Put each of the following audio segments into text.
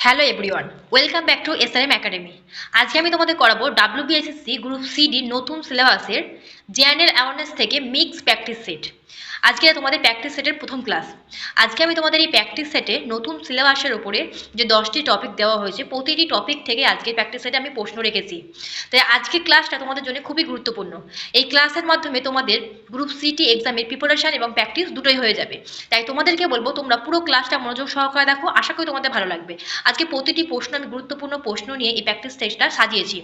Hello everyone welcome back to S R M academy আজকে আমি তোমাদের করাবো ডাব্লিউবিএসএসসি গ্রুপ সিডি নতুন সিলেবাসের জেনারেল অ্যাওয়ারনেস থেকে মিক্স প্র্যাকটিস সেট আজকে তোমাদের প্র্যাকটিস সেটের প্রথম ক্লাস আজকে আমি তোমাদের এই প্র্যাকটিস সেটে নতুন সিলেবাসের ওপরে যে দশটি টপিক দেওয়া হয়েছে, প্রতিটি টপিক থেকে আজকে প্র্যাকটিস সেটে আমি প্রশ্ন রেখেছি। তাই আজকে ক্লাসটা তোমাদের জন্য খুবই গুরুত্বপূর্ণ। এই ক্লাসের মাধ্যমে তোমাদের গ্রুপ সিটি এক্সামের প্রিপারেশন এবং প্র্যাকটিস দুটোই হয়ে যাবে। তাই তোমাদেরকে বলব, তোমরা পুরো ক্লাসটা মনোযোগ সহকারে দেখো, আশা করি তোমাদের ভালো লাগবে। আজকে প্রতিটি প্রশ্ন আমি গুরুত্বপূর্ণ প্রশ্ন নিয়ে এই প্র্যাকটিস টেস্টটা সাজিয়েছি।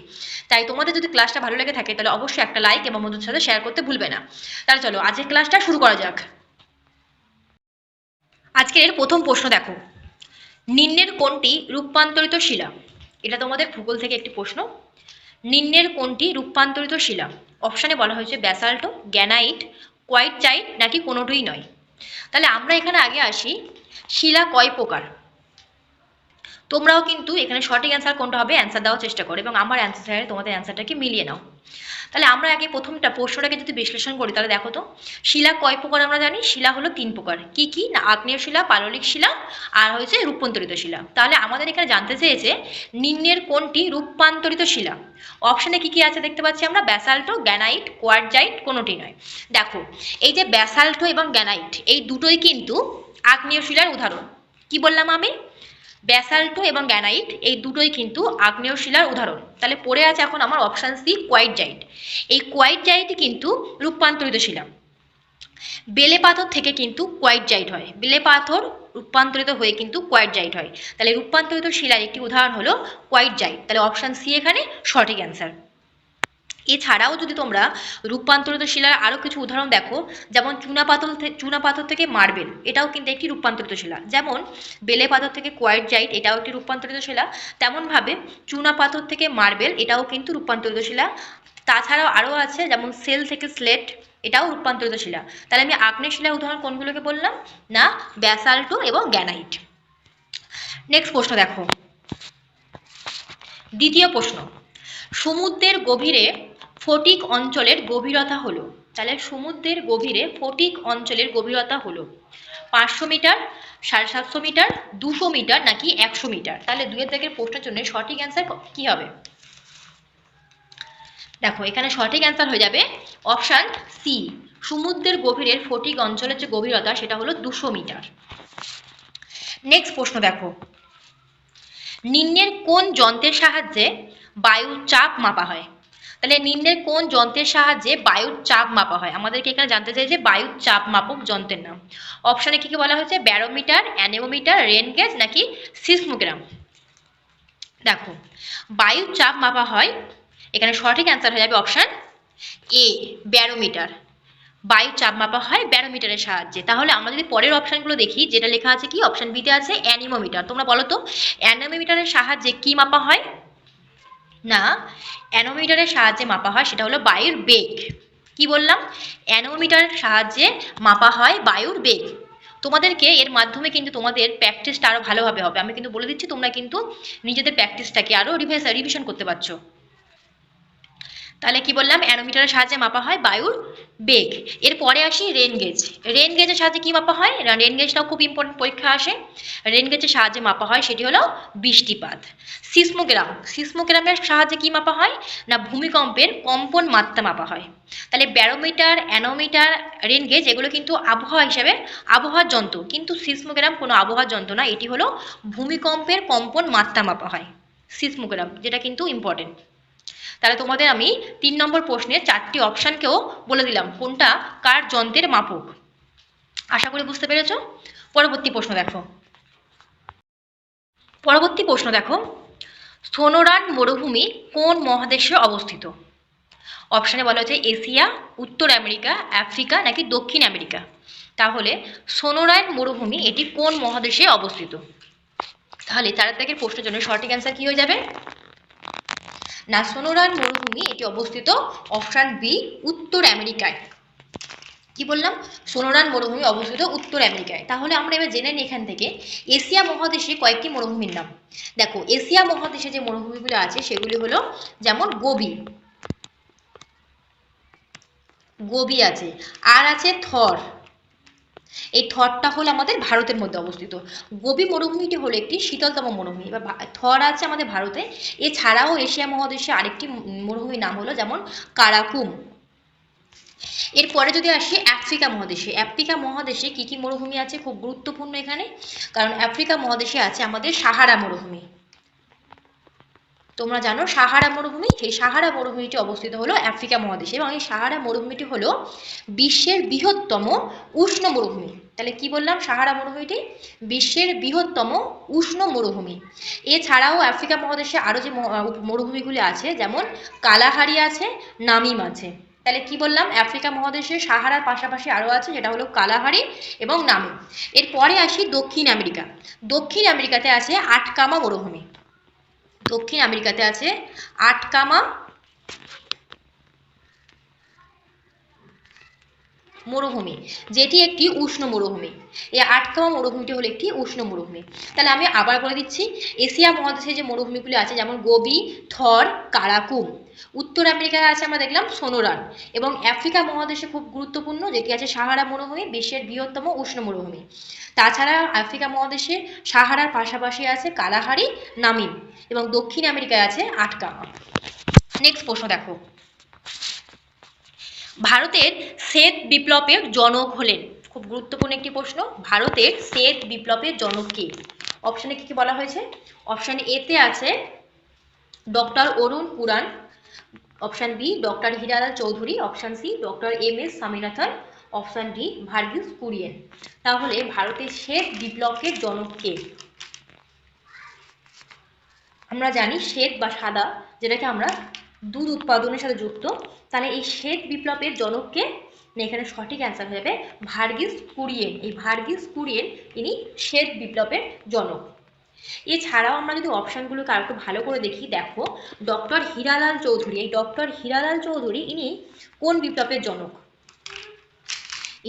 তাই তোমাদের যদি ক্লাসটা ভালো লেগে থাকে, তাহলে অবশ্যই একটা লাইক এবং বন্ধুদের সাথে শেয়ার করতে ভুলবে না। তাহলে চলো, আজকের ক্লাসটা শুরু করা যাক। আজকের প্রথম প্রশ্ন দেখো। নিম্নের কোনটি রূপান্তরিত শিলা? এটা তোমাদের ভূগোল থেকে একটি প্রশ্ন। নিম্নের কোনটি রূপান্তরিত শিলা? অপশানে বলা হয়েছে ব্যাসাল্টো গ্যানাইট কোয়াইট চাইট নাকি কোনোটিই নয়। তাহলে আমরা এখানে আগে আসি, শিলা কয় প্রকার? তোমরাও কিন্তু এখানে সঠিক অ্যান্সার কোনটা হবে অ্যান্সার দেওয়ার চেষ্টা করো এবং আমার অ্যান্সারে তোমাদের অ্যান্সারটাকে মিলিয়ে নাও। তাহলে আমরা আগে প্রথমটা প্রশ্নটাকে যদি বিশ্লেষণ করি, তাহলে দেখো তো। শিলা কয় প্রকার আমরা জানি? শিলা হলো তিন প্রকার। কি কি? না, আগ্নেয় শিলা, পাললিক শিলা, আর হয়েছে রূপান্তরিত শিলা। তাহলে আমাদের এখানে জানতে চেয়েছে নিম্নের কোনটি রূপান্তরিত শিলা? অপশানে কি কি আছে দেখতে পাচ্ছি আমরা? ব্যাসাল্টো, গ্যানাইট কোয়ার্জাইট কোনোটি নয়। দেখো, এই যে ব্যাসাল্টো এবং গ্যানাইট, এই দুটোই কিন্তু আগ্নেয় শিলার উদাহরণ। কি বললাম আমি? ব্যাসাল্টো এবং গ্যানাইট, এই দুটোই কিন্তু আগ্নেয় শিলার উদাহরণ। তাহলে পড়ে আছে এখন আমার অপশান সি কোয়াইট জাইট এই কোয়াইট জাইটই কিন্তু রূপান্তরিত শিলা। বেলে পাথর থেকে কিন্তু কোয়াইট জাইট হয়। বেলে পাথর রূপান্তরিত হয়ে কিন্তু কোয়াইট জাইট হয়। তাহলে রূপান্তরিত শিলার একটি উদাহরণ হলো কোয়াইট জাইট তাহলে অপশান সি এখানে সঠিক অ্যান্সার এছাড়াও যদি তোমরা রূপান্তরিত শিলার আরও কিছু উদাহরণ দেখো, যেমন চুনা পাথর চুনা পাথর থেকে মার্বেল, এটাও কিন্তু একটি রূপান্তরিত শিলা যেমন বেলে পাথর থেকে কোয়াইটজাইট এটাও একটি রূপান্তরিত শিলা তেমনভাবে চুনা পাথর থেকে মার্বেল, এটাও কিন্তু রূপান্তরিত শিলা তাছাড়াও আরও আছে, যেমন সেল থেকে স্লেট, এটাও রূপান্তরিত শিলা তাহলে আমি আগ্নেয় শিলার উদাহরণ কোনগুলোকে বললাম? না, ব্যাসাল্টো এবং গ্যানাইট। নেক্সট প্রশ্ন দেখো। দ্বিতীয় প্রশ্ন। সমুদ্রের গভীরে ফটিক অঞ্চলের গভীরতা হলো। তাহলে সমুদ্রের গভীরে ফটিক অঞ্চলের গভীরতা হলো। পাঁচশো মিটার, সাড়ে সাতশো মিটার, দুশো মিটার নাকি একশো মিটার? তাহলে দুয়ের দাগের প্রশ্নের জন্য সঠিক অ্যান্সার কি হবে? দেখো, এখানে সঠিক অ্যান্সার হয়ে যাবে অপশান সি সমুদ্রের গভীরের ফটিক অঞ্চলের যে গভীরতা, সেটা হলো দুশো মিটার। নেক্সট প্রশ্ন দেখো। নিম্নের কোন যন্ত্রের সাহায্যে বায়ুর চাপ মাপা হয়? তাহলে নিম্নের কোন যন্ত্রের সাহায্যে বায়ুর চাপ মাপা হয়? আমাদেরকে এখানে জানতে চাই যে বায়ুর চাপ মাপক যন্ত্রের নাম। অপশানে কি কি বলা হয়েছে? ব্যারোমিটার, অ্যানেমোমিটার, রেন গেজ নাকি সিসমোগ্রাম? দেখো, বায়ুর চাপ মাপা হয়, এখানে সঠিক অ্যান্সার হয়ে যাবে অপশান এ, ব্যারোমিটার। বায়ুর চাপ মাপা হয় ব্যারোমিটারের সাহায্যে। তাহলে আমরা যদি পরের অপশানগুলো দেখি, যেটা লেখা আছে কি? অপশান বিতে আছে অ্যানিমোমিটার। তোমরা বলো তো, অ্যানিমোমিটারের সাহায্যে কি মাপা হয়? না, অ্যানোমিটারের সাহায্যে মাপা হয়, সেটা হলো বায়ুর বেগ। কি বললাম? অ্যানোমিটারের সাহায্যে মাপা হয় বায়ুর বেগ। তোমাদেরকে এর মাধ্যমে কিন্তু তোমাদের প্র্যাকটিসটা আরও ভালোভাবে হবে। আমি কিন্তু বলে দিচ্ছি, তোমরা কিন্তু নিজেদের প্র্যাকটিসটাকে আরও রিভাইস রিভিশন করতে পারছ। তাহলে কি বললাম? অ্যানোমিটারের সাহায্যে মাপা হয় বায়ুর বেগ। এরপরে আসি রেন গেজ। রেন গেজের সাহায্যে কি মাপা হয়? রেন গেজটাও খুব ইম্পর্টেন্ট পরীক্ষা আসে। রেন গেজের সাহায্যে মাপা হয় সেটি হলো বৃষ্টিপাত। সিসমোগ্রাম। সিসমোগ্রামের সাহায্যে কি মাপা হয়? না, ভূমিকম্পের কম্পন মাত্রা মাপা হয়। তাহলে ব্যারোমিটার, অ্যানোমিটার, রেন গেজ এগুলো কিন্তু আবহাওয়া হিসাবে আবহাওয়ার যন্ত্র। কিন্তু সিসমোগ্রাম কোনো আবহাওয়ার যন্ত্র না, এটি হলো ভূমিকম্পের কম্পন মাত্রা মাপা হয়। সিসমোগ্রাম, যেটা কিন্তু ইম্পর্টেন্ট তাহলে তোমাদের আমি তিন নম্বর প্রশ্নের চারটি অপশানকেও বলে দিলাম। কোনটা? কার যন্ত্রের মাপক? আশা করি বুঝতে পেরেছ? পরবর্তী প্রশ্ন দেখো। পরবর্তী প্রশ্ন দেখো। সোনোরান মরুভূমি কোন মহাদেশে অবস্থিত? অপশানে বলা হয়েছে এশিয়া, উত্তর আমেরিকা, আফ্রিকা নাকি দক্ষিণ আমেরিকা? তাহলে সোনোরায়ন মরুভূমি এটি কোন মহাদেশে অবস্থিত? তাহলে চার দাগের প্রশ্নের জন্য সঠিক অ্যান্সার কি হয়ে যাবে? না সোনোরান মরুভূমি, এটি অবস্থিত অপশান বি, উত্তর আমেরিকায়। কি বললাম? সোনোরান মরুভূমি অবস্থিত উত্তর আমেরিকায়। তাহলে আমরা এবার জেনে নিই এখান থেকে এশিয়া মহাদেশে কয়েকটি মরুভূমির নাম। দেখো, এশিয়া মহাদেশে যে মরুভূমিগুলো আছে, সেগুলি হলো যেমন গোবি গোবি আছে। আর আছে থর। এই থরটা হলো আমাদের ভারতের মধ্যে অবস্থিত। গোবি মরুভূমিটি হলো একটি শীতলতম মরুভূমি এবার থর আছে আমাদের ভারতে। এছাড়াও এশিয়া মহাদেশে আরেকটি মরুভূমির নাম হলো যেমন কারাকুম। এরপরে যদি আসি আফ্রিকা মহাদেশে আফ্রিকা মহাদেশে কি কি মরুভূমি আছে খুব গুরুত্বপূর্ণ এখানে? কারণ আফ্রিকা মহাদেশে আছে আমাদের সাহারা মরুভূমি। তোমরা জানো সাহারা মরুভূমি, সেই সাহারা মরুভূমিটি অবস্থিত হলো আফ্রিকা মহাদেশে এবং এই সাহারা মরুভূমিটি হলো বিশ্বের বৃহত্তম উষ্ণ মরুভূমি। তাহলে কি বললাম সাহারা মরুভূমিটি? বিশ্বের বৃহত্তম উষ্ণ মরুভূমি। এছাড়াও আফ্রিকা মহাদেশে আরও যে মরুভূমিগুলি আছে, যেমন কালাহারি আছে, নামিম আছে। তাহলে কি বললাম? আফ্রিকা মহাদেশে সাহারার পাশাপাশি আরও আছে, যেটা হলো কালাহারি এবং নামিম। এরপরে আসি দক্ষিণ আমেরিকা। দক্ষিণ আমেরিকাতে আছে আটকামা মরুভূমি। দক্ষিণ আমেরিকাতে আছে আটকামা মরুভূমি, যেটি একটি উষ্ণ মরুভূমি। এই আটকামা মরুভূমিটি হলো একটি উষ্ণ মরুভূমি। তাহলে আমি আবার বলে দিচ্ছি, এশিয়া মহাদেশে যে মরুভূমিগুলি আছে, যেমন গোবি, থর, কারাকুম, উত্তর আমেরিকায় আছে আমরা দেখলাম সোনোরান, এবং আফ্রিকা মহাদেশে খুব গুরুত্বপূর্ণ, যেটি আছে সাহারা মরুভূমি, বিশ্বের বৃহত্তম উষ্ণ মরুভূমি। তাছাড়া আফ্রিকা মহাদেশে সাহারার পাশাপাশি আছে কালাহারি, নামিম, এবং দক্ষিণ আমেরিকায় আছে আটকামা নেক্সট প্রশ্ন দেখো। ভারতের শ্বেত বিপ্লবের জনক হলেন। খুব গুরুত্বপূর্ণ একটি প্রশ্ন, ভারতের শ্বেত বিপ্লবের জনক কে? অপশানে কি কি বলা হয়েছে? অপশান এতে আছে doctor Arun Puran option B doctor Hiralal Chowdhury option C doctor M S Swaminathan option D Verghese Kurien. তাহলে ভারতের শ্বেত বিপ্লবের জনক কে? আমরা জানি শ্বেত বা সাদা, যেটাকে আমরা দুধ উৎপাদনের সাথে যুক্ত, তাহলে এই শ্বেত বিপ্লবের জনককে এখানে সঠিক অ্যান্সার হয়ে যাবে ভার্গিস কুরিয়েন। এই ভার্গিস কুরিয়েন ইনি শ্বেত বিপ্লবের জনক। এছাড়াও আমরা যদি অপশানগুলোকে আর একটু ভালো করে দেখি, দেখো ডক্টর হীরালাল চৌধুরী। এই ডক্টর হীরালাল চৌধুরী ইনি কোন বিপ্লবের জনক?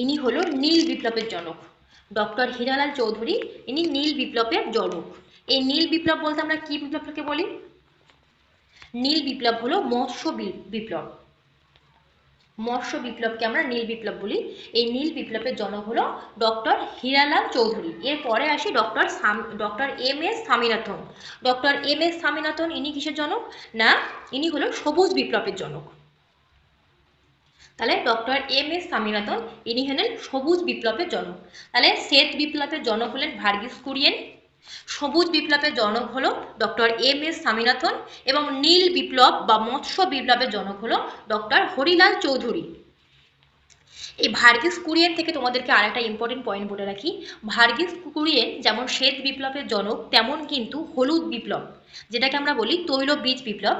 ইনি হলো নীল বিপ্লবের জনক। ডক্টর হীরালাল চৌধুরী ইনি নীল বিপ্লবের জনক। এই নীল বিপ্লব বলতে আমরা কি বিপ্লবকে বলি? নীল বিপ্লব হলো মৎস্য বিপ্লব। মৎস্য বিপ্লবকে আমরা নীল বিপ্লব বলি। এই নীল বিপ্লবের জনক হলো ডক্টর হীরালাল চৌধুরী। এরপরে আসি doctor doctor M S Swaminathan. Doctor M S Swaminathan ইনি কিসের জনক? না, ইনি হলো সবুজ বিপ্লবের জনক। তাহলে ডক্টর এম এস স্বামীনাথন ইনি হলেন সবুজ বিপ্লবের জনক। তাহলে শ্বেত বিপ্লবের জনক হলেন ভার্গিস কুরিয়েন। সবুজ বিপ্লবের জনক হলো ডক্টর এম এস স্বামীনাথন এবং নীল বিপ্লব বা মৎস্য বিপ্লবের জনক হলো ডক্টর হরিলাল চৌধুরী। এই ভার্গিস কুরিয়েন থেকে তোমাদেরকে আরেকটা ইম্পর্টেন্ট পয়েন্ট বলে রাখি। ভার্গিস কুরিয়েন যেমন শ্বেত বিপ্লবের জনক, তেমন কিন্তু হলুদ বিপ্লব, যেটাকে আমরা বলি তৈল বীজ বিপ্লব।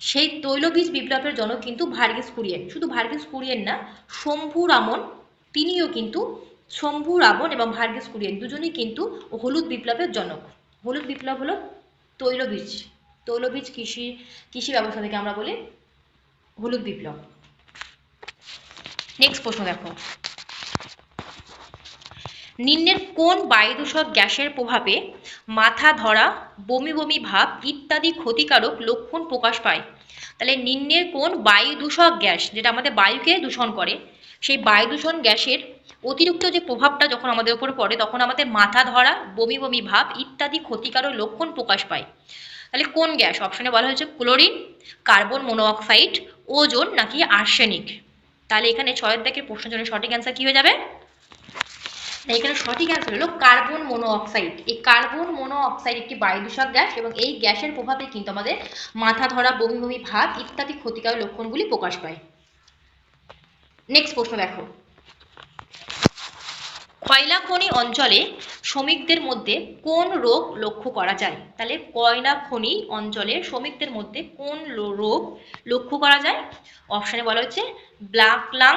সেই তৈলবীজ বিপ্লবের জনক কিন্তু ভার্গিস কুরিয়েন। শুধু ভার্গিস কুরিয়েন না, শম্ভু রামন, তিনিও কিন্তু শম্ভু, রাবণ এবং ভার্গিস কুরিয়েন দুজনেই কিন্তু হলুদ বিপ্লবের জনক। হলুদ বিপ্লব হলো তৈলবীজ। তৈলবীজ কৃষি কৃষি ব্যবস্থা থেকে আমরা বলি হলুদ বিপ্লব। নেক্সট প্রশ্ন দেখো। নিম্নের কোন বায়ুদূষক গ্যাসের প্রভাবে মাথা ধরা, বমি বমি ভাব ইত্যাদি ক্ষতিকারক লক্ষণ প্রকাশ পায়? তাহলে নিম্নের কোন বায়ু দূষক গ্যাস, যেটা আমাদের বায়ুকে দূষণ করে, সেই বায়ু দূষণ গ্যাসের অতিরিক্ত যে প্রভাবটা যখন আমাদের উপর পড়ে, তখন আমাদের মাথা ধরা, বমি বমি ভাব ইত্যাদি ক্ষতিকারক লক্ষণ প্রকাশ পায়। তাহলে কোন গ্যাস? অপশনে বলা হয়েছে ক্লোরিন, কার্বন মনোঅক্সাইড, ওজোন নাকি আর্সেনিক। তাহলে এখানে ছয়ের দাগের প্রশ্নের জন্য সঠিক অ্যান্সার কী হয়ে যাবে? এখানে সঠিক অ্যান্সার হলো কার্বন মনোঅক্সাইড। এই কার্বন মনোঅক্সাইড একটি বায়ুদূষক গ্যাস এবং এই গ্যাসের প্রভাবে কিন্তু আমাদের মাথা ধরা, বমি বমি ভাব ইত্যাদি ক্ষতিকারক লক্ষণগুলি প্রকাশ পায়। নেক্সট প্রশ্ন দেখো। কয়লা খনি অঞ্চলে শ্রমিকদের মধ্যে কোন রোগ লক্ষ্য করা যায়? তাহলে কয়লা খনি অঞ্চলে শ্রমিকদের মধ্যে কোন রোগ লক্ষ্য করা যায়? অপশানে বলা হচ্ছে ব্ল্যাক লাং,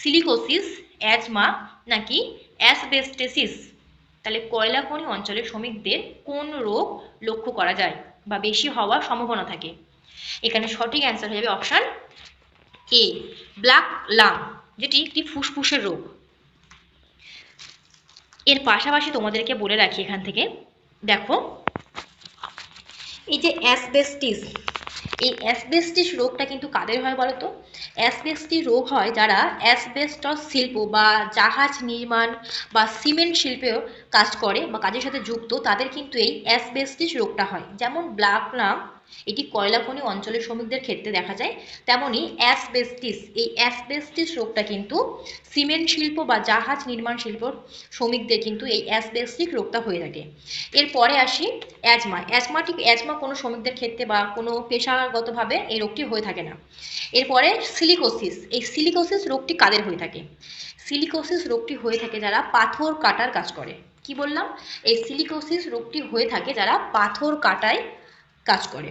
সিলিকোসিস, অ্যাজমা নাকি অ্যাসবেস্টেসিস। তাহলে কয়লা খনি অঞ্চলের শ্রমিকদের কোন রোগ লক্ষ্য করা যায় বা বেশি হওয়ার সম্ভাবনা থাকে? এখানে সঠিক অ্যান্সার হয়ে যাবে অপশান এ ব্ল্যাক লাং, যেটি একটি ফুসফুসের রোগ। এর পাশাপাশি তোমাদেরকে বলে রাখি এখান থেকে, দেখো, এই যে অ্যাসবেস্টিস, এই অ্যাসবেস্টিস রোগটা কিন্তু কাদের হয় বলো তো অ্যাসবেস্টিস রোগ হয় যারা অ্যাসবেস্টস শিল্প বা জাহাজ নির্মাণ বা সিমেন্ট শিল্পেও কাজ করে বা কাজের সাথে যুক্ত, তাদের কিন্তু এই অ্যাসবেস্টিস রোগটা হয়। যেমন ব্ল্যাক নাম এটি কয়লাখনি অঞ্চলের শ্রমিকদের ক্ষেত্রে দেখা যায়। তেমনই অ্যাসবেস্টিস, এই অ্যাসবেস্টিস রোগটা কিন্তু সিমেন্ট শিল্প বা জাহাজ নির্মাণ শিল্প শ্রমিকদের কিন্তু এই অ্যাসবেস্টিক রোগটা হয়ে থাকে। এরপরে আসি অ্যাজমা। অ্যাজমাটিক, অ্যাজমা কোনো শ্রমিকদের ক্ষেত্রে বা কোনো পেশাগতভাবে এই রোগটি হয়ে থাকে না। এরপরে সিলিকোসিস। এই সিলিকোসিস রোগটি কাদের হয়ে থাকে? সিলিকোসিস রোগটি হয়ে থাকে যারা পাথর কাটার কাজ করে। কি বললাম? এই সিলিকোসিস রোগটি হয়ে থাকে যারা পাথর কাটায় কাজ করে।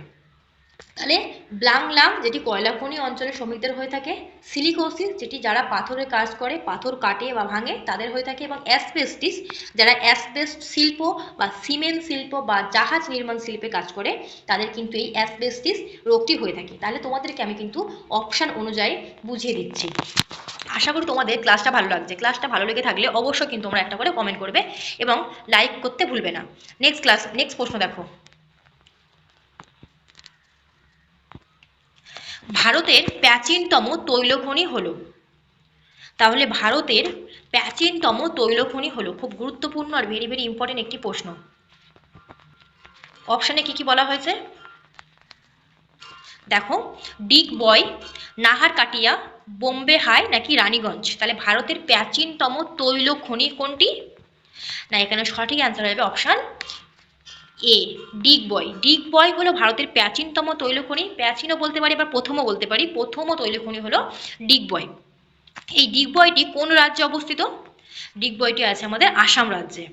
তাহলে ব্লাংলাম যেটি কয়লাখনি অঞ্চলের শ্রমিকদের হয়ে থাকে, সিলিকোসিস, যেটি যারা পাথরে কাজ করে, পাথর কাটে বা ভাঙে, তাদের হয়ে থাকে, এবং অ্যাসবেস্টিস, যারা অ্যাসবেস্ট শিল্প বা সিমেন্ট শিল্প বা জাহাজ নির্মাণ শিল্পে কাজ করে, তাদের কিন্তু এই অ্যাসবেস্টিস রোগটি হয়ে থাকে। তাহলে তোমাদেরকে আমি কিন্তু অপশান অনুযায়ী বুঝিয়ে দিচ্ছি। আশা করি তোমাদের ক্লাসটা ভালো লাগছে। ক্লাসটা ভালো লেগে থাকলে অবশ্যই কিন্তু তোমরা একটা করে কমেন্ট করবে এবং লাইক করতে ভুলবে না। নেক্সট ক্লাস নেক্সট প্রশ্ন দেখো। ভারতের প্রাচীনতম তৈলখনি হলো। তাহলে ভারতের প্রাচীনতম তৈলখনি হলো, খুব গুরুত্বপূর্ণ আর ভেরি ভেরি ইম্পর্টেন্ট একটি প্রশ্ন। অপশানে কি কি বলা হয়েছে? দেখো ডিগ বয় নাহার কাটিয়া বোম্বে হাই নাকি রানীগঞ্জ তাহলে ভারতের প্রাচীনতম তৈল খনি কোনটি? না, এখানে সঠিক অ্যান্সার হবে অপশান এ ডিগ বয় ডিগ বয় হলো ভারতের প্রাচীনতম তৈলখনি। প্রাচীনও বলতে পারি বা প্রথমও বলতে পারি। প্রথম তৈলখনি হলো ডিগ বয় এই ডিগ বয়টি কোন রাজ্যে অবস্থিত? ডিগ বয়টি আছে আমাদের আসাম রাজ্যে।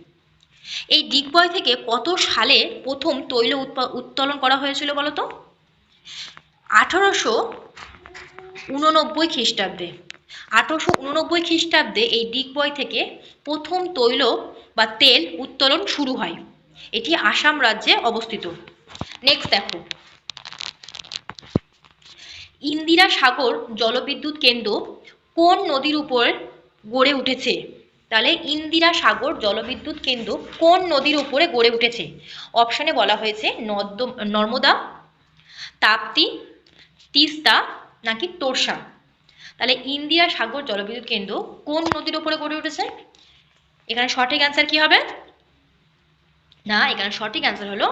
এই ডিগ বয় থেকে কত সালে প্রথম তৈল উত্তোলন করা হয়েছিল বলতো? আঠারোশো উননব্বই খ্রিস্টাব্দে। আঠারোশো উননব্বই খ্রিস্টাব্দে এই ডিগবয় থেকে প্রথম তৈল বা তেল উত্তোলন শুরু হয়। এটি আসাম রাজ্যে অবস্থিত। নেক্সট দেখো। ইন্দিরা সাগর জলবিদ্যুৎ কেন্দ্র কোন নদীর উপর গড়ে উঠেছে? তাহলে ইন্দিরা সাগর জলবিদ্যুৎ কেন্দ্র কোন নদীর উপরে গড়ে উঠেছে? অপশানে বলা হয়েছে নর্মদা, তাপ্তি, তিস্তা নাকি তোরসা। তাহলে ইন্দিরা সাগর জলবিদ্যুৎ কেন্দ্র কোন নদীর উপরে গড়ে উঠেছে? এখানে সঠিক অ্যান্সার কি হবে? না, এখানে সঠিক অ্যান্সার হলো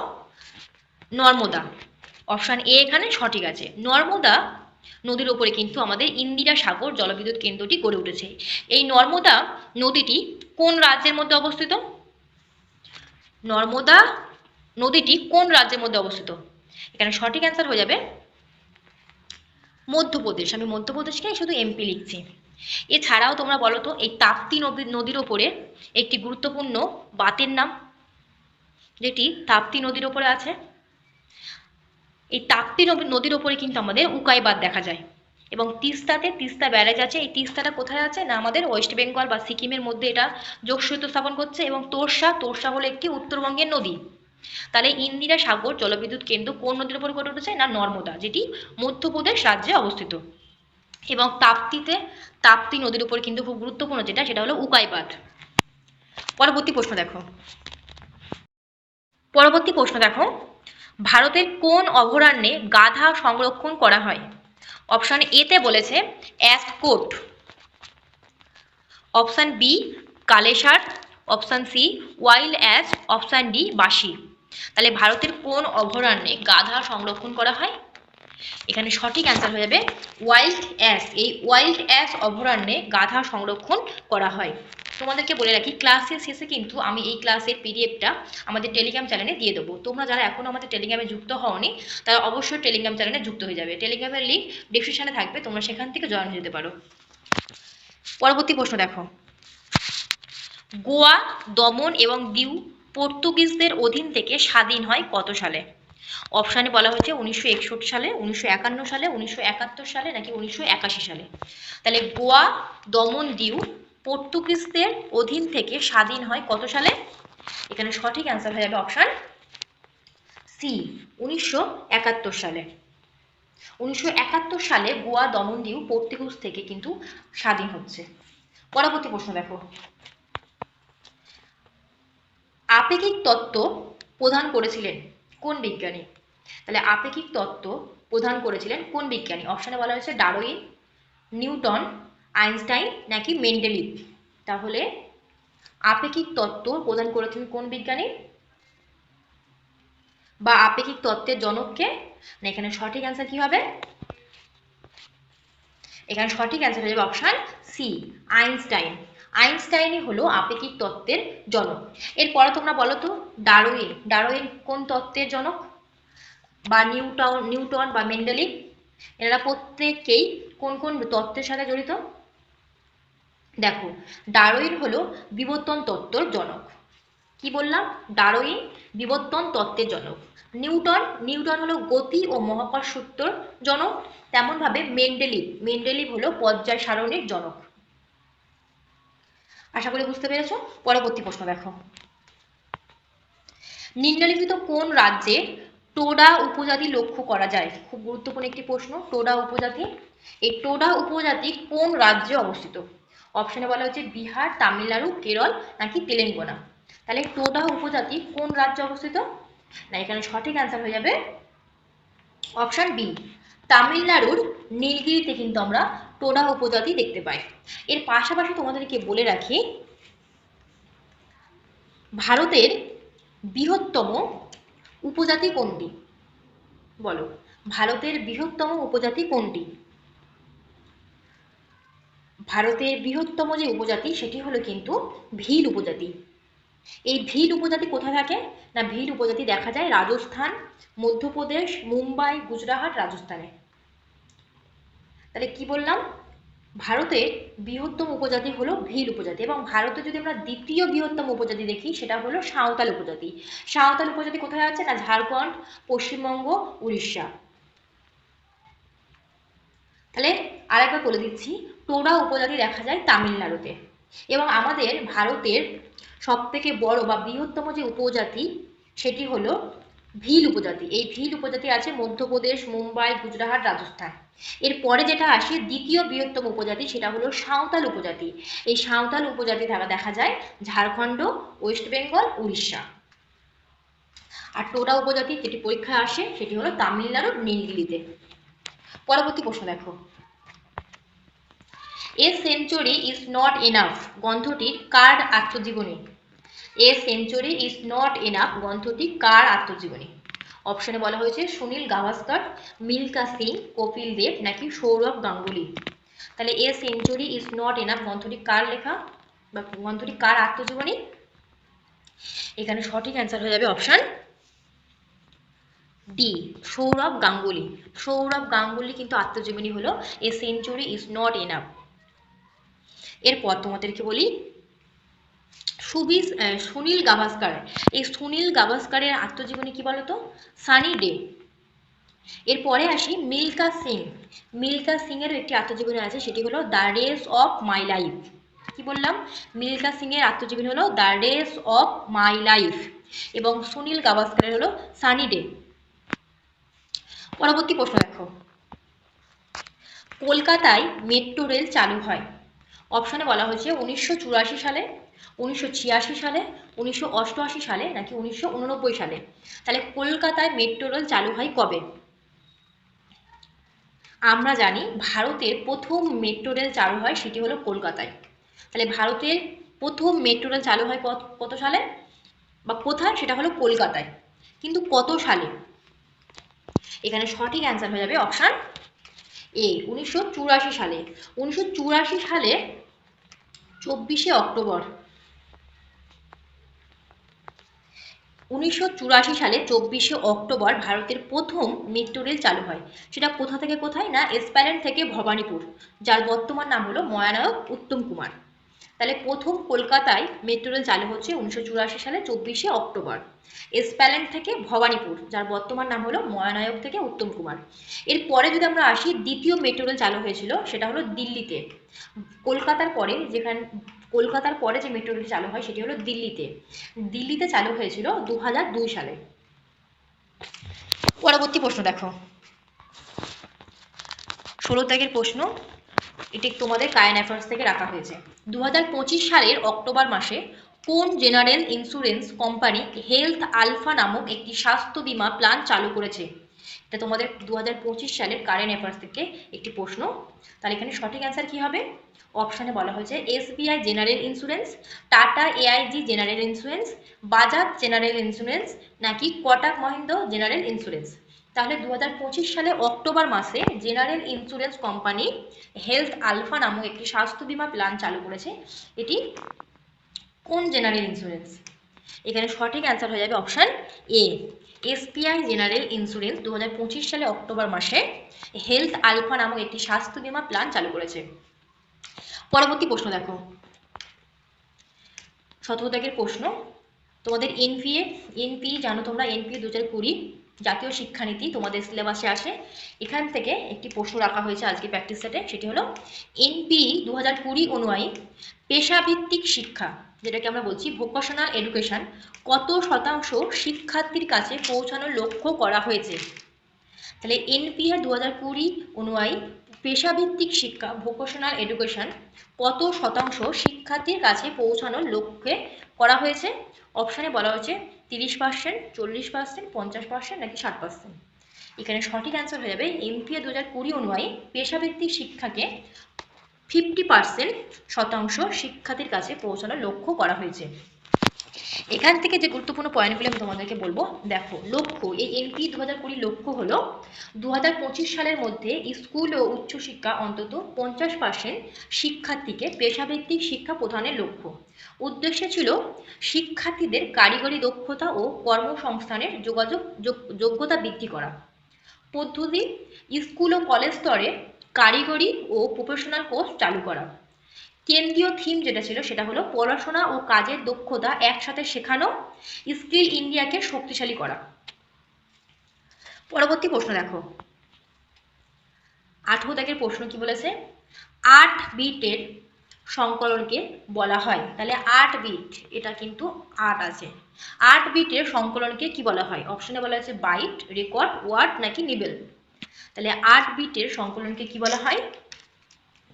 নর্মদা। অপশান এ এখানে সঠিক আছে। নর্মদা নদীর ওপরে কিন্তু আমাদের ইন্দিরা সাগর জলবিদ্যুৎ কেন্দ্রটি গড়ে উঠেছে। এই নর্মদা নদীটি কোন রাজ্যের মধ্যে অবস্থিত? নর্মদা নদীটি কোন রাজ্যের মধ্যে অবস্থিত? এখানে সঠিক অ্যান্সার হয়ে যাবে মধ্যপ্রদেশ। আমি মধ্যপ্রদেশকে শুধু এমপি লিখছি। এছাড়াও তোমরা বলো তো, এই তাপ্তি নদীর ওপরে একটি গুরুত্বপূর্ণ বাতের নাম যেটি তাপ্তি নদীর ওপরে আছে। এই তাপ্তি নদীর ওপরে কিন্তু আমাদের উকাই উকাইবাদ দেখা যায়। এবং তিস্তাতে তিস্তা ব্যারেজ আছে। এই তিস্তাটা কোথায় আছে না আমাদের ওয়েস্ট বেঙ্গল বা সিকিমের মধ্যে এটা যোগসূত্র স্থাপন করছে এবং তোরসা তোরসা হলো একটি উত্তরবঙ্গের নদী। তাহলে ইন্দিরা সাগর জলবিদ্যুৎ কেন্দ্র কোন নদীর উপর গড়ে উঠেছে না নর্মদা, যেটি মধ্যপ্রদেশ রাজ্যে অবস্থিত। এবং তাপ্তিতে তাপ্তি নদীর উপর কিন্তু খুব গুরুত্বপূর্ণ যেটা, সেটা হলো উকাইবাদ পরবর্তী প্রশ্ন দেখো। পরবর্তী প্রশ্ন দেখো। ভারতের কোন অভয়ারণ্যে গাধা সংরক্ষণ করা হয়? অপশন এতে বলেছে Askot option B Kalesar option C wild ass option D Basi তাহলে ভারতের কোন অভয়ারণ্যে গাধা সংরক্ষণ করা হয়? এখানে সঠিক অ্যান্সার হয়ে যাবে ওয়াইল্ড অ্যাস এই ওয়াইল্ড অ্যাস অভয়ারণ্যে গাধা সংরক্ষণ করা হয়। তোমাদেরকে বলে রাখি ক্লাসের শেষে কিন্তু আমি এই ক্লাসের পিডিএফটা আমাদের টেলিগ্রাম চ্যানেলে দিয়ে দেবো। তোমরা যারা এখনও আমাদের টেলিগ্রামে যুক্ত হওনি, তারা অবশ্যই টেলিগ্রাম চ্যানেলে যুক্ত হয়ে যাবে। টেলিগ্রামের লিঙ্ক ডিসক্রিপশানে থাকবে, তোমরা সেখান থেকে জয়েন হয়ে যেতে পারো। পরবর্তী প্রশ্ন দেখো। গোয়া, দমন এবং দিউ পর্তুগিজদের অধীন থেকে স্বাধীন হয় কত সালে? অপশানে বলা হয়েছে উনিশশো একষট্টি সালে, উনিশশো একান্ন সালে, উনিশশো একাত্তর সালে নাকি উনিশশো একাশি সালে? তাহলে গোয়া, দমন, দিউ পর্তুগিজদের অধীন থেকে স্বাধীন হয় কত সালে? এখানে সঠিক অ্যান্সার হয়ে যাবে অপশান সি উনিশশো একাত্তর সালে। উনিশশো একাত্তর সালে গোয়া দমন দিউ পর্তুগিজ থেকে কিন্তু স্বাধীন হচ্ছে। পরবর্তী প্রশ্ন দেখো। আপেক্ষিক তত্ত্ব প্রদান করেছিলেন কোন বিজ্ঞানী? তাহলে আপেক্ষিক তত্ত্ব প্রধান করেছিলেন কোন বিজ্ঞানী? অপশানে বলা হয়েছে ডারউইন, নিউটন আইনস্টাইন নাকি মেন্ডেলিভ তাহলে আপেক্ষিক তত্ত্ব প্রদান করেছেন কোন বিজ্ঞানী? বা আপেক্ষিক তত্ত্বের জনককে? না, এখানে সঠিক অ্যান্সার কি হবে? এখানে সঠিক অ্যান্সার হয়ে যাবে অপশান সি আইনস্টাইন। আইনস্টাইনই হলো আপেক্ষিক তত্ত্বের জনক। এরপরে তোমরা বলো তো, ডারউইন। ডারউইন কোন তত্ত্বের জনক? বা নিউটন নিউটন বা মেন্ডেলিভ এনারা প্রত্যেকেই কোন কোন তত্ত্বের সাথে জড়িত? দেখো ডারোইন হলো বিবর্তন তত্ত্বর জনক। কি বললাম? ডারউইন বিবর্তন তত্ত্বের জনক। নিউটন নিউটন হলো গতি ও মহাকর্ষ সূত্রর জনক। তেমনভাবে মেন্ডেলিভ মেন্ডেলিভ হলো পর্যায় সারণীর জনক। আশা করি বুঝতে পেরেছ? পরবর্তী প্রশ্ন দেখো। নিম্নলিখিত কোন রাজ্যে টোডা উপজাতি লক্ষ্য করা যায়? খুব গুরুত্বপূর্ণ একটি প্রশ্ন, টোডা উপজাতি। এই টোডা উপজাতি কোন রাজ্যে অবস্থিত? অপশনে বলা হচ্ছে বিহার, তামিলনাড়ু, কেরল নাকি তেলেঙ্গানা। তাহলে টোডা উপজাতি কোন রাজ্যে অবস্থিত? না, এখানে সঠিক অ্যান্সার হয়ে যাবে অপশন বি তামিলনাড়ুর নীলগিরিতে কিন্তু আমরা টোডা উপজাতি দেখতে পাই। এর পাশাপাশি তোমাদেরকে বলে রাখি, ভারতের বৃহত্তম উপজাতি কোনটি? বলো, ভারতের বৃহত্তম উপজাতি কোনটি? ভারতের বৃহত্তম যে উপজাতি, সেটি হলো কিন্তু ভিল উপজাতি। এই ভিল উপজাতি কোথায় থাকে? না, ভিল উপজাতি দেখা যায় রাজস্থান, মধ্যপ্রদেশ, মুম্বাই, গুজরাট, রাজস্থানে। তাহলে কি বললাম? ভারতের বৃহত্তম উপজাতি হলো ভিল উপজাতি এবং ভারতে যদি আমরা দ্বিতীয় বৃহত্তম উপজাতি দেখি, সেটা হলো সাঁওতাল উপজাতি। সাঁওতাল উপজাতি কোথায় আছে? না, ঝাড়খণ্ড, পশ্চিমবঙ্গ, উড়িষ্যা। তাহলে আরেকবার বলে দিচ্ছি টোডা উপজাতি দেখা যায় তামিলনাড়ুতে। এবং আমাদের ভারতের সব থেকে বড় বা বৃহত্তম যে উপজাতি, সেটি হলো ভিল উপজাতি। এই ভিল উপজাতি আছে মধ্যপ্রদেশ, মুম্বাই, গুজরাট, রাজস্থান। এরপরে যেটা আসে দ্বিতীয় বৃহত্তম উপজাতি, সেটা হলো সাঁওতাল উপজাতি। এই সাঁওতাল উপজাতি থাকা দেখা যায় ঝাড়খণ্ড, ওয়েস্ট বেঙ্গল, উড়িষ্যা। আর টোডা উপজাতি যেটি পরীক্ষায় আসে, সেটি হলো তামিলনাড়ুর নীলগিরিতে। পরবর্তী প্রশ্ন দেখো। A century is not enough গ্রন্থটির কার আত্মজীবনী? A century is not enough গ্রন্থটি কার আত্মজীবনী? অপশনে বলা হয়েছে সুনীল গাভাস্কর, মিল্কা সিং, কপিল দেব নাকি সৌরভ গাঙ্গুলি? তাহলে a century is not enough গ্রন্থটি কার লেখা? বা গ্রন্থটি কার আত্মজীবনী? এখানে সঠিক অ্যান্সার হয়ে যাবে অপশান ডি সৌরভ গাঙ্গুলি। সৌরভ গাঙ্গুলি কিন্তু আত্মজীবনী হলো a century is not enough এরপর তোমাদেরকে বলি সুবিস সুনীল গাভাস্কার। এই সুনীল গাভাস্কারের আত্মজীবনী কি বলতো? Sunny day. এরপরে আসি মিল্কা সিং। মিল্কা সিং এর একটি আত্মজীবনী আছে, সেটি হলো the race of my life. কি বললাম? মিল্কা সিং এর আত্মজীবনী হলো the race of my life এবং সুনীল গাভাস্কারের হলো সানি ডে। পরবর্তী প্রশ্ন দেখো। কলকাতায় মেট্রো রেল চালু হয়। অপশনে বলা হয়েছে উনিশশো চুরাশি সালে, উনিশশো ছিয়াশি সালে, উনিশশো অষ্টআশি সালে নাকি উনিশশো উননব্বই সালে। তাহলে কলকাতায় মেট্রো রেল চালু হয় কবে? আমরা জানি ভারতের প্রথম মেট্রো রেল চালু হয় সেটি হলো কলকাতায়। তাহলে ভারতের প্রথম মেট্রো রেল চালু হয় কত সালে? বা কোথায়? সেটা হলো কলকাতায়। কিন্তু কত সালে? এখানে সঠিক অ্যান্সার হয়ে যাবে অপশান এ উনিশশো চুরাশি সালে। উনিশশো চুরাশি সালে চব্বিশে অক্টোবর। উনিশশো চুরাশি সালে চব্বিশে অক্টোবর ভারতের প্রথম মেট্রো রেল চালু হয়। সেটা কোথা থেকে কোথায়? না এসপ্যারেন্ট থেকে ভবানীপুর, যার বর্তমান নাম হলো ময়ানায়ক উত্তম কুমার। তাহলে প্রথম কলকাতায় মেট্রো রেল চালু হচ্ছে উনিশশো চুরাশি সালে চব্বিশে অক্টোবর। এসপ্যালেন্ট থেকে ভবানীপুর, যার বর্তমান নাম হলো ময়ানায়ক থেকে উত্তম কুমার। এরপরে যদি আমরা আসি, দ্বিতীয় মেট্রো রেল চালু হয়েছিল সেটা হলো দিল্লিতে। কলকাতার পরে যেখানে, কলকাতার পরে যে মেট্রো রেল চালু হয় সেটি হলো দিল্লিতে। দিল্লিতে চালু হয়েছিল দু সালে। পরবর্তী প্রশ্ন দেখো। ষোলো ত্যাগের প্রশ্ন এটি তোমাদের কায়েন অ্যাফেয়ার্স থেকে রাখা হয়েছে। দু হাজার পঁচিশ সালের অক্টোবর মাসে কোন general insurance company health alpha নামক একটি স্বাস্থ্য বীমা প্ল্যান চালু করেছে? এটা তোমাদের দু হাজার পঁচিশ সালের কারেন্ট অ্যাফেয়ার্স থেকে একটি প্রশ্ন। তাহলে এখানে সঠিক অ্যান্সার কী হবে? অপশানে বলা হয়েছে SBI general insurance, Tata AIG general insurance, Bajaj general insurance নাকি কটাক মহিন্দ্র জেনারেল ইন্স্যুরেন্স। তাহলে দু হাজার পঁচিশ সালে অক্টোবর মাসে general insurance company health alpha নামক একটি স্বাস্থ্য বীমা প্ল্যান চালু করেছে। এটি কোন জেনারেল ইন্স্যুরেন্স? এখানে সঠিক অ্যান্সার হয়ে যাবে option A. SBI general insurance দুহাজার পঁচিশ সালে অক্টোবর মাসে হেলথ আলফা নামক একটি স্বাস্থ্য বিমা প্ল্যান চালু করেছে। পরবর্তী প্রশ্ন দেখো। শতদাগের প্রশ্ন। তোমাদের এনপিএ এনপি জানো তোমরা এনপিএ দু হাজার কুড়ি। জাতীয় শিক্ষানীতি তোমাদের সিলেবাসে আসে। এখান থেকে একটি প্রশ্ন রাখা হয়েছে আজকে প্র্যাকটিস সেটে সেটি হলো এনপি দু হাজার কুড়ি অনুযায়ী পেশাভিত্তিক শিক্ষা, যেটাকে আমরা বলছি ভোকেশনাল এডুকেশন কত শতাংশ শিক্ষার্থীর কাছে পৌঁছানোর লক্ষ্য করা হয়েছে? তাহলে এনপিআর দু হাজার কুড়ি অনুযায়ী পেশাভিত্তিক শিক্ষা ভোকেশনাল এডুকেশন কত শতাংশ শিক্ষার্থীর কাছে পৌঁছানোর লক্ষ্যে করা হয়েছে? অপশানে বলা হয়েছে তিরিশ পার্সেন্ট চল্লিশ পার্সেন্ট পঞ্চাশ পার্সেন্ট নাকি ষাট পার্সেন্ট এখানে সঠিক অ্যান্সার হয়ে যাবে এমপিএ দু হাজার কুড়ি অনুযায়ী পেশাভিত্তিক শিক্ষাকে ফিফটি পার্সেন্ট শতাংশ শিক্ষার্থীর কাছে পৌঁছানোর লক্ষ্য করা হয়েছে। এখান থেকে যে গুরুত্বপূর্ণ পয়েন্টগুলো আমি তোমাদেরকে বলব, দেখো, লক্ষ্য, এই এনপি দু হাজার লক্ষ্য হলো দু হাজার পঁচিশ সালের মধ্যে স্কুল ও উচ্চশিক্ষা অন্তত পঞ্চাশ পার্সেন্ট শিক্ষার্থীকে পেশাভিত্তিক শিক্ষা প্রদানের লক্ষ্য। উদ্দেশ্য ছিল শিক্ষার্থীদের কারিগরি দক্ষতা ও কর্মসংস্থানের যোগাযোগ, যোগ- যোগ্যতা বৃদ্ধি করা। পদ্ধতি, স্কুল ও কলেজ স্তরে কারিগরি ও প্রফেশনাল কোর্স চালু করা। কেন্দ্রীয় থিম যেটা ছিল সেটা হলো পড়াশোনা ও কাজের দক্ষতা একসাথে শেখানো, স্কিল ইন্ডিয়াকে শক্তিশালী করা। পরবর্তী প্রশ্ন দেখো। আঠেরো দাগের প্রশ্ন কি বলেছে? আট বিটের সংকলনকে বলা হয়। তাহলে আট বিট, এটা কিন্তু আট আছে। আট বিটের সংকলনকে কি বলা হয়? অপশনে বলা হয়েছে বাইট, রেকর্ড, ওয়ার্ড নাকি নিবেল। তাহলে আট বিটের সংকলনকে কি বলা হয়?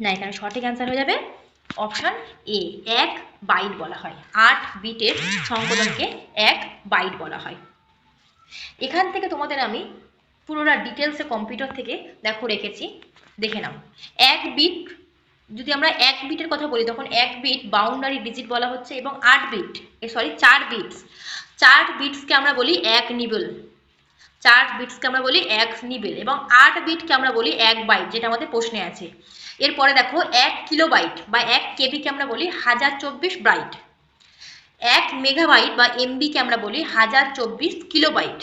না, এখানে সঠিক অ্যান্সার হয়ে যাবে। অপশান এ এক বাইট বলা হয়। আট বিটের সংকলনকে এক বাইট বলা হয়। এখান থেকে তোমাদের আমি পুরোটা ডিটেলসে কম্পিউটার থেকে দেখো, রেখেছি, দেখে নাও। এক বিট যদি আমরা এক বিটের কথা বলি, তখন এক বিট বাউন্ডারি ডিজিট বলা হচ্ছে এবং আট বিট এ সরি চার বিটস চার বিটসকে আমরা বলি এক নিবেল চার বিটসকে আমরা বলি এক নিবেল এবং আট বিটকে আমরা বলি এক বাইট যেটা আমাদের প্রশ্নে আছে। এরপরে দেখো এক কিলোবাইট বা এক কেবিকে আমরা বলি হাজার চব্বিশ ব্রাইট। এক মেগাবাইট বা এমবিকে আমরা বলি হাজার চব্বিশ কিলোবাইট।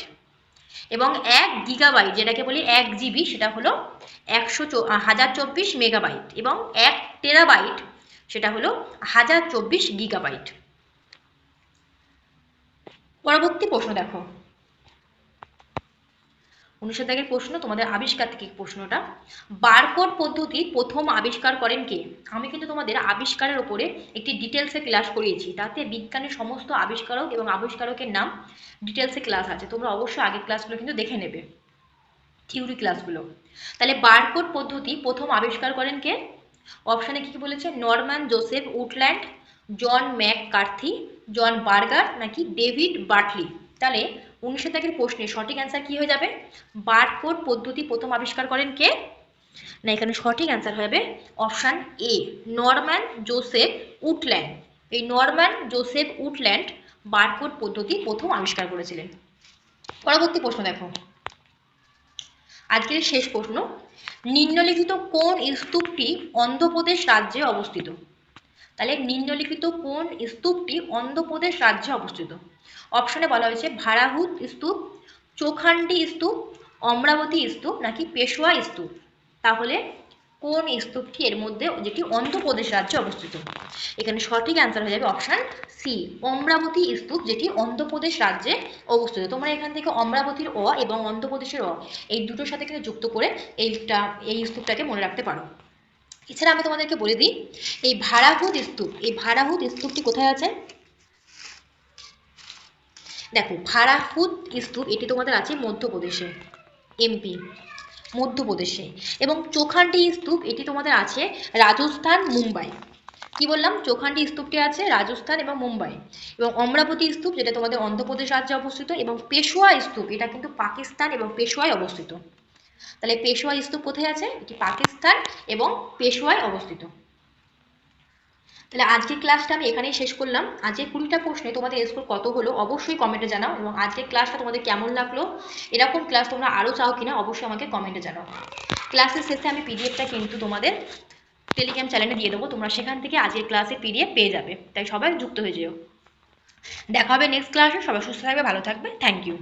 এবং এক গিগাবাইট যেটাকে বলি এক জিবি সেটা হলো একশো হাজার চব্বিশ মেগাবাইট এবং এক টেরাবাইট সেটা হলো হাজার চব্বিশ গিগাবাইট। পরবর্তী প্রশ্ন দেখো। উনিশের দাগের প্রশ্ন, তোমাদের আবিষ্কার থেকে প্রশ্নটা। বারকোড পদ্ধতি প্রথম আবিষ্কার করেন কে? আমি কিন্তু তোমাদের আবিষ্কারের ওপরে একটি ডিটেলসে ক্লাস করিয়েছি। তাতে বিজ্ঞানের সমস্ত আবিষ্কারক এবং আবিষ্কারকের নাম ডিটেলসে ক্লাস আছে। তোমরা অবশ্যই আগের ক্লাসগুলো কিন্তু দেখে নেবে, থিওরি ক্লাসগুলো। তাহলে বারকোড পদ্ধতি প্রথম আবিষ্কার করেন কে? অপশানে কি কি বলেছে? Norman Joseph Woodland John McCarthy John Berger নাকি ডেভিড বার্টলি। তাহলে উনিশশো দাগের প্রশ্নের সঠিক অ্যান্সার কি হয়ে যাবে? বারকোড পদ্ধতি প্রথম আবিষ্কার করেন কে? না, এখানে সঠিক অ্যান্সার যাবে option A Norman Joseph Woodland. এই নরম্যান জোসেফ উডল্যান্ড বারকোড পদ্ধতি প্রথম আবিষ্কার করেছিলেন। পরবর্তী প্রশ্ন দেখো। আজকের শেষ প্রশ্ন, নিম্নলিখিত কোন স্তূপটি অন্ধ্রপ্রদেশ রাজ্যে অবস্থিত? তাহলে নিম্নলিখিত কোন স্তূপটি অন্ধ্রপ্রদেশ রাজ্যে অবস্থিত? অপশনে বলা হয়েছে ভারাহুত স্তূপ, চোখান্ডি স্তূপ, অমরাবতী স্তূপ নাকি পেশোয়া স্তূপ। তাহলে কোন স্তূপটি এর মধ্যে যেটি অন্ধ্রপ্রদেশ রাজ্যে অবস্থিত? এখানে সঠিক অ্যান্সার হয়ে যাবে অপশান সি অমরাবতী স্তূপ যেটি অন্ধ্রপ্রদেশ রাজ্যে অবস্থিত। তোমরা এখান থেকে অমরাবতীর অ এবং অন্ধ্রপ্রদেশের অ, এই দুটোর সাথে কিন্তু যুক্ত করে এইটা এই স্তূপটাকে মনে রাখতে পারো। এছাড়া আমি তোমাদেরকে বলে দিই, এই ভারাহুত স্তূপ, এই ভারাহুত স্তূপটি কোথায় আছে? দেখো ভারাহুত স্তূপ, এটি তোমাদের আছে মধ্যপ্রদেশে এমপি মধ্যপ্রদেশে। এবং চোখান্ডি স্তূপ, এটি তোমাদের আছে রাজস্থান, মুম্বাই। কি বললাম? চৌখান্ডি স্তূপটি আছে রাজস্থান এবং মুম্বাই। এবং অমরাবতী স্তূপ, যেটা তোমাদের অন্ধ্রপ্রদেশ রাজ্যে অবস্থিত, এবং পেশোয়া স্তূপ, এটা কিন্তু পাকিস্তান এবং পেশোয়ায় অবস্থিত। তাহলে পেশোয়া স্তূপ কোথায় আছে? এটি পাকিস্তান এবং পেশোয়ায় অবস্থিত। তাহলে আজকের ক্লাসটা আমি এখানেই শেষ করলাম। আজকের কুড়িটা প্রশ্নে তোমাদের স্কোর কত হলো অবশ্যই কমেন্টে জানাও এবং আজকের ক্লাসটা তোমাদের কেমন লাগল? এরকম ক্লাস তোমরা আরও চাও কিনা অবশ্যই আমাকে কমেন্টে জানাও। ক্লাসের শেষে আমি পিডিএফটা কিন্তু তোমাদের টেলিগ্রাম চ্যানেলে দিয়ে দেবো। তোমরা সেখান থেকে আজকের ক্লাসের পিডিএফ পেয়ে যাবে। তাই সবাই যুক্ত হয়ে যেও। দেখা হবে নেক্সট ক্লাসে সবাই সুস্থ থাকবে, ভালো থাকবে। Thank you